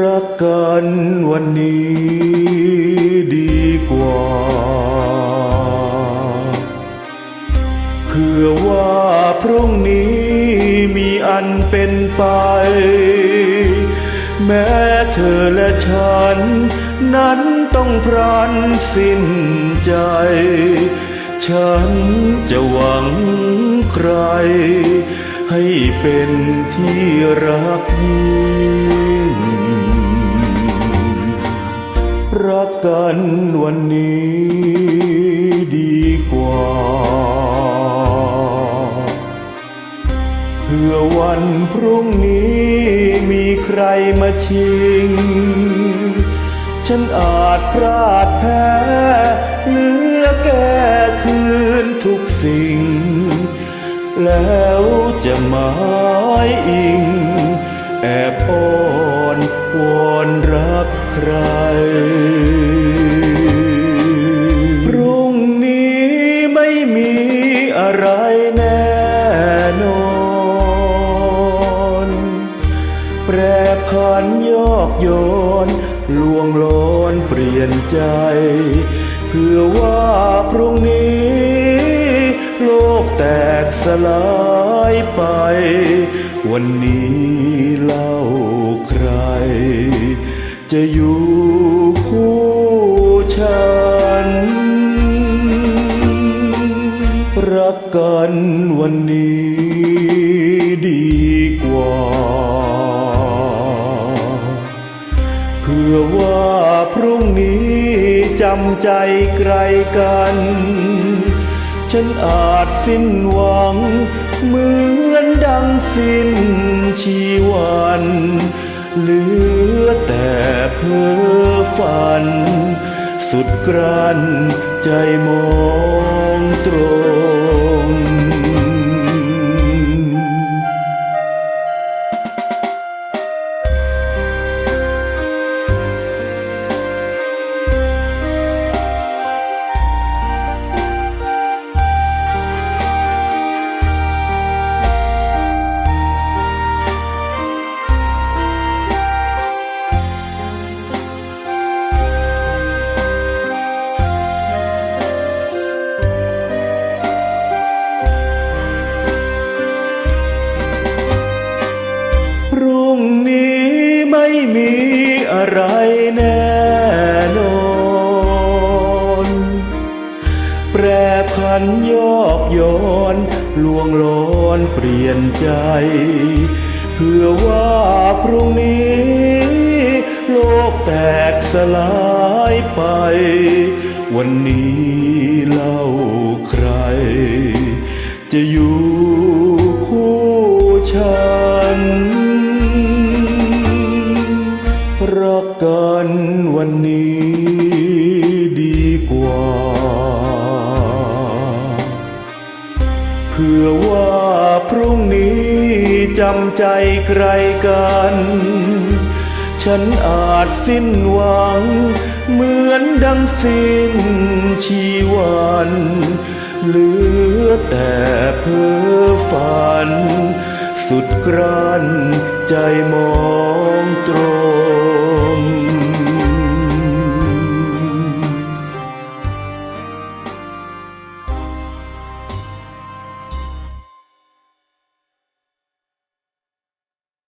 รักกันวันนี้ดีกว่า เพื่อว่าพรุ่งนี้มีอันเป็นไป แม้เธอและฉัน นั้นต้องพรันสิ้นใจ ฉันจะหวังใคร ให้เป็นที่รักยิ่ง รักกันวันนี้ดีกว่า เพื่อวันพรุ่งนี้มีใครมาชิง ฉันอาจพลาดแพ้เหลือแก้คืนทุกสิ่ง แล้วจะหมายอิงแอบอ้อ นวอนรักใคร พรุ่งนี้ไม่มีอะไรแน่นอน แปรผันยอกโยนลวงลอนเปลี่ยนใจ เพื่อว่าพรุ่งนี้ โลกแตกสลายไป วันนี้เล่า จะอยู่คู่ฉัน รักกันวันนี้ดีกว่า เพื่อว่าพรุ่งนี้จำใจไกลกัน ฉันอาจสิ้นหวัง เหมือนดังสิ้นชีวันเหลือ พ้อฝัน สุดกรันใจมองตรง น่นอน แปรพันยอกย้อนลวงลอนเปลี่ยนใจ เพื่อว่าพรุ่งนี้ โลกแตกสลายไป วันนี้เล่าใคร จะอยู่คู่ฉัน รักกันำใจใครกัน ฉันอาจสิ้นหวัง เหมือนดังสิ้นชีวันเหลือแต่เพ้อฝัน สุดกรันใจมองตรง